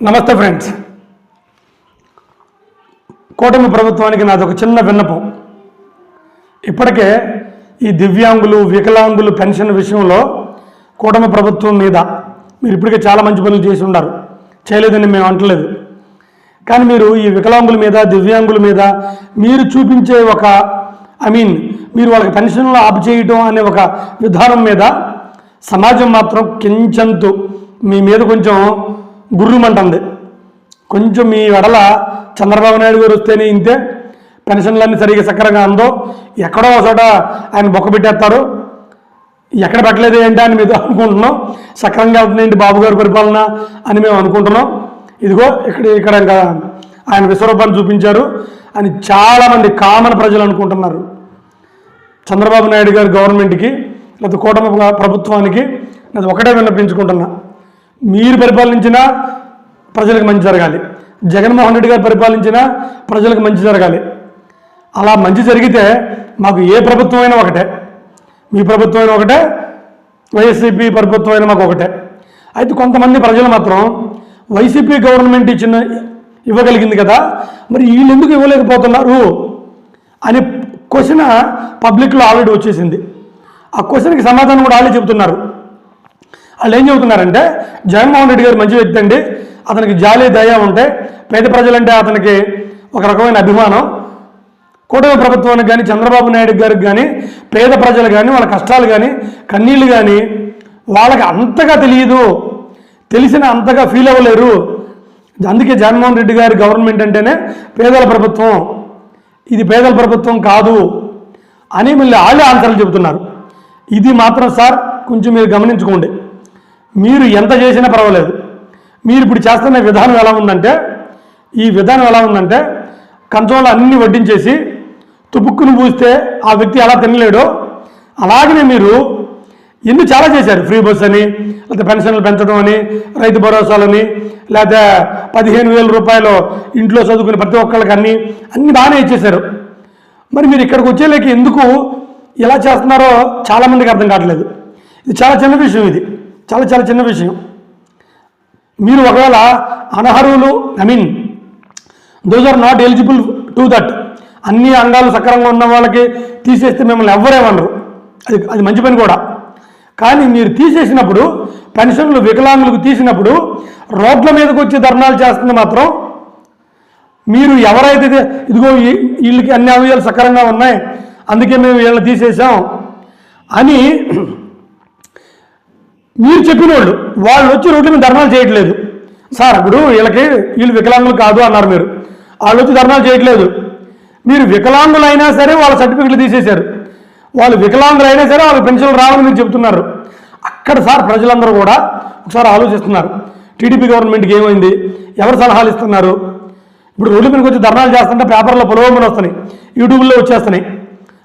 నమస్తే ఫ్రెండ్స్. కూటమి ప్రభుత్వానికి నాది ఒక చిన్న విన్నపం. ఇప్పటికే ఈ దివ్యాంగులు వికలాంగులు పెన్షన్ విషయంలో కూటమి ప్రభుత్వం మీద మీరు ఇప్పటికే చాలా మంచి పనులు చేసి ఉన్నారు. చేయలేదని మేము అంటలేదు. కానీ మీరు ఈ వికలాంగుల మీద దివ్యాంగుల మీద మీరు చూపించే ఒక ఐ మీన్ మీరు వాళ్ళకి పెన్షన్లు ఆపు చేయటం అనే ఒక విధానం మీద సమాజం మాత్రం కించంతు మీ మీద కొంచెం గుర్రుమంటుంది. కొంచెం మీ వెడల చంద్రబాబు నాయుడు గారు వస్తేనే ఇంతే పెన్షన్లన్నీ సరిగ్గా సక్రంగా అందో ఎక్కడో ఒక చోట ఆయన బొక్క పెట్టేస్తారు ఎక్కడ పెట్టలేదు ఏంటి అని మీద అనుకుంటున్నాం. సక్రంగా అవుతుందేంటి బాబు గారి పరిపాలన అని మేము అనుకుంటున్నాం. ఇదిగో ఇక్కడ ఇక్కడ ఇంకా ఆయన విశ్వరూపాన్ని చూపించారు అని చాలామంది కామన్ ప్రజలు అనుకుంటున్నారు. చంద్రబాబు నాయుడు గారి గవర్నమెంట్కి లేదా కూటమి ప్రభుత్వానికి నేను ఒకటే విన్నపించుకుంటున్నా. మీరు పరిపాలించినా ప్రజలకు మంచి జరగాలి. జగన్మోహన్ రెడ్డి గారు పరిపాలించినా ప్రజలకు మంచి జరగాలి. అలా మంచి జరిగితే మాకు ఏ ప్రభుత్వం అయినా ఒకటే. మీ ప్రభుత్వం అయినా ఒకటే వైఎస్సీపీ ప్రభుత్వం అయినా మాకు ఒకటే. అయితే కొంతమంది ప్రజలు మాత్రం వైసీపీ గవర్నమెంట్ ఇచ్చిన ఇవ్వగలిగింది కదా మరి వీళ్ళు ఎందుకు ఇవ్వలేకపోతున్నారు అనే క్వశ్చన్ పబ్లిక్లో ఆల్రెడీ వచ్చేసింది. ఆ క్వశ్చన్కి సమాధానం కూడా వాళ్ళే చెబుతున్నారు. వాళ్ళు ఏం చెబుతున్నారంటే జగన్మోహన్ రెడ్డి గారు మంచి వ్యక్తి అండి. అతనికి జాలి దయ ఉంటే పేద ప్రజలంటే అతనికి ఒక రకమైన అభిమానం. కూటమి ప్రభుత్వానికి కానీ చంద్రబాబు నాయుడు గారికి కానీ పేద ప్రజలు కానీ వాళ్ళ కష్టాలు కానీ కన్నీళ్ళు కానీ వాళ్ళకి అంతగా తెలియదు. తెలిసిన అంతగా ఫీల్ అవ్వలేరు. అందుకే జగన్మోహన్ రెడ్డి గారి గవర్నమెంట్ అంటేనే పేదల ప్రభుత్వం. ఇది పేదల ప్రభుత్వం కాదు అని మళ్ళీ వాళ్ళే ఆన్సర్లు చెబుతున్నారు. ఇది మాత్రం సార్ కొంచెం మీరు గమనించుకోండి. మీరు ఎంత చేసినా పర్వాలేదు. మీరు ఇప్పుడు చేస్తున్న విధానం ఎలా ఉందంటే ఈ విధానం ఎలా ఉందంటే కంచంలో అన్ని వడ్డించేసి తుపుక్కును పూస్తే ఆ వ్యక్తి ఎలా తినలేడో అలాగనే మీరు ఎన్ని చాలా చేశారు. ఫ్రీ బస్ అని లేకపోతే పెన్షన్లు పెంచడం అని రైతు భరోసాలని లేకపోతే పదిహేను వేల రూపాయలు ఇంట్లో చదువుకునే ప్రతి ఒక్కళ్ళకి అన్నీ అన్ని బాగానే ఇచ్చేశారు. మరి మీరు ఇక్కడికి వచ్చేలేక ఎందుకు ఎలా చేస్తున్నారో చాలామందికి అర్థం కావట్లేదు. ఇది చాలా చిన్న విషయం ఇది. చాలా చాలా చిన్న విషయం. మీరు ఒకవేళ అనర్హులు I mean those are not eligible to that అన్ని అంగాలు సక్రమంగా ఉన్న వాళ్ళకి తీసేస్తే మిమ్మల్ని ఎవ్వరేమనరు అది అది మంచి పని కూడా. కానీ మీరు తీసేసినప్పుడు పెన్షన్లు వికలాంగులకు తీసినప్పుడు రోడ్ల మీదకి వచ్చి ధర్నాలు చేస్తుంది మాత్రం మీరు ఎవరైతే ఇదిగో ఈ- వీళ్ళకి అన్ని అవయాలు సక్రంగా ఉన్నాయి అందుకే మేము వీళ్ళని తీసేసాం అని మీరు చెప్పిన వాళ్ళు వాళ్ళు వచ్చి రోడ్ల మీద ధర్నాలు చేయట్లేదు. సార్ ఇప్పుడు వీళ్ళకి వీళ్ళు వికలాంగులు కాదు అన్నారు మీరు. వాళ్ళు వచ్చి ధర్నాలు చేయట్లేదు. మీరు వికలాంగులు అయినా సరే వాళ్ళ సర్టిఫికెట్లు తీసేశారు. వాళ్ళు వికలాంగులు అయినా సరే వాళ్ళకి పెన్షన్లు రావాలని మీరు చెప్తున్నారు అక్కడ సార్ ప్రజలందరూ కూడా ఒకసారి ఆలోచిస్తున్నారు. టీడీపీ గవర్నమెంట్కి ఏమైంది? ఎవరు సలహాలు ఇస్తున్నారు? ఇప్పుడు రోడ్ల మీద వచ్చి ధర్నాలు చేస్తుంటే పేపర్లో పొలవమని వస్తున్నాయి. యూట్యూబ్లో వచ్చేస్తున్నాయి.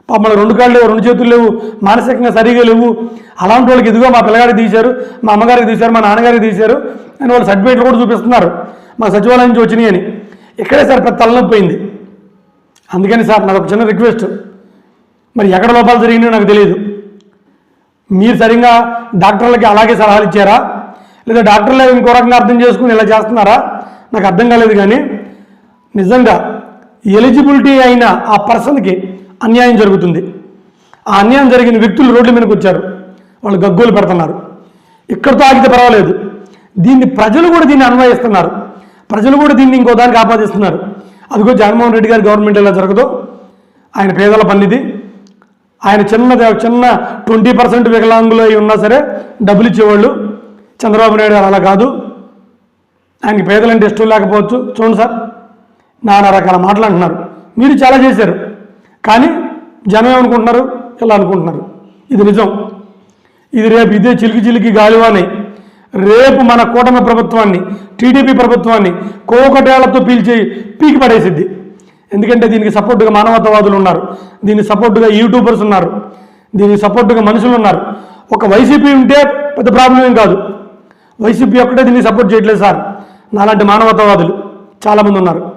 మన రెండు కాళ్ళు లేవు రెండు చేతులు లేవు మానసికంగా సరిగా లేవు. అలాంటి వాళ్ళకి ఇదిగో మా పిల్లగారికి తీశారు మా అమ్మగారికి తీశారు మా నాన్నగారికి తీశారు అని వాళ్ళు సర్టిఫికేట్లు కూడా చూపిస్తున్నారు. మా సచివాలయం నుంచి వచ్చినాయి అని. ఇక్కడే సార్ పెద్ద తలనొప్పిపోయింది అందుకని సార్ నాకు ఒక చిన్న రిక్వెస్ట్. మరి ఎక్కడ లోపాలు జరిగినాయో నాకు తెలియదు. మీరు సరిగ్గా డాక్టర్లకి అలాగే సలహాలు ఇచ్చారా? లేదా డాక్టర్లు ఇంకో రకంగా అర్థం చేసుకుని ఇలా చేస్తున్నారా? నాకు అర్థం కాలేదు కానీ నిజంగా ఎలిజిబిలిటీ అయిన ఆ పర్సన్కి అన్యాయం జరుగుతుంది. ఆ అన్యాయం జరిగిన వ్యక్తులు రోడ్ల మీదకి వచ్చారు. వాళ్ళు గగ్గోలు పెడుతున్నారు. ఇక్కడతో ఆగితే పర్వాలేదు. దీన్ని ప్రజలు కూడా దీన్ని అన్వయిస్తున్నారు. ప్రజలు కూడా దీన్ని ఇంకో దానికి ఆపాదిస్తున్నారు. అదిగో జగన్మోహన్ రెడ్డి గారి గవర్నమెంట్ ఎలా జరగదో ఆయన పేదల పనిది. ఆయన చిన్న చిన్న ట్వంటీ పర్సెంట్ వికలాంగులు అయి ఉన్నా సరే డబ్బులు ఇచ్చేవాళ్ళు. చంద్రబాబు నాయుడు గారు అలా కాదు. ఆయనకి పేదలంటే ఇష్టం లేకపోవచ్చు. చూడండి సార్ నానా రకాల మాటలు అంటున్నారు. మీరు చాలా చేశారు. కానీ జనం ఏమనుకుంటున్నారు? ఇలా అనుకుంటున్నారు. ఇది నిజం. ఇది రేపు ఇదే చిలికి చిలికి గాలివాని రేపు మన కూటమి ప్రభుత్వాన్ని టీడీపీ ప్రభుత్వాన్ని కోకటేళ్ళతో పీల్చి పీకి పడేసిద్ది. ఎందుకంటే దీనికి సపోర్టుగా మానవతావాదులు ఉన్నారు. దీనికి సపోర్టుగా యూట్యూబర్స్ ఉన్నారు. దీనికి సపోర్టుగా మనుషులు ఉన్నారు. ఒక వైసీపీ ఉంటే పెద్ద ప్రాబ్లం ఏం కాదు. వైసీపీ ఒక్కటే దీన్ని సపోర్ట్ చేయట్లేదు సార్. నాలాంటి మానవతావాదులు చాలామంది ఉన్నారు.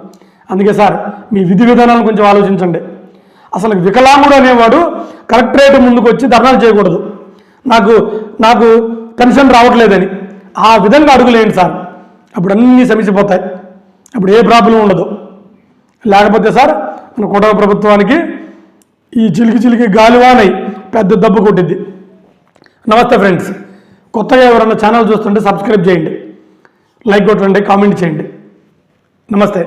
అందుకే సార్ మీ విధి విధానాలను కొంచెం ఆలోచించండి. అసలు వికలాంగుడు అనేవాడు కలెక్టరేట్ ముందుకు వచ్చి ధర్నాలు చేయకూడదు. నాకు నాకు పెన్షన్ రావట్లేదని. ఆ విధంగా అడుగులేండి సార్. అప్పుడు అన్నీ సమీసిపోతాయి. అప్పుడు ఏ ప్రాబ్లం ఉండదు. లేకపోతే సార్ మన కుటుంబ ప్రభుత్వానికి ఈ చిలికి చిలికి గాలివానై పెద్ద దెబ్బ కొట్టిద్ది. నమస్తే ఫ్రెండ్స్. కొత్తగా ఎవరైనా ఛానల్ చూస్తుంటే సబ్స్క్రైబ్ చేయండి. లైక్ కొట్టండి కామెంట్ చేయండి. నమస్తే.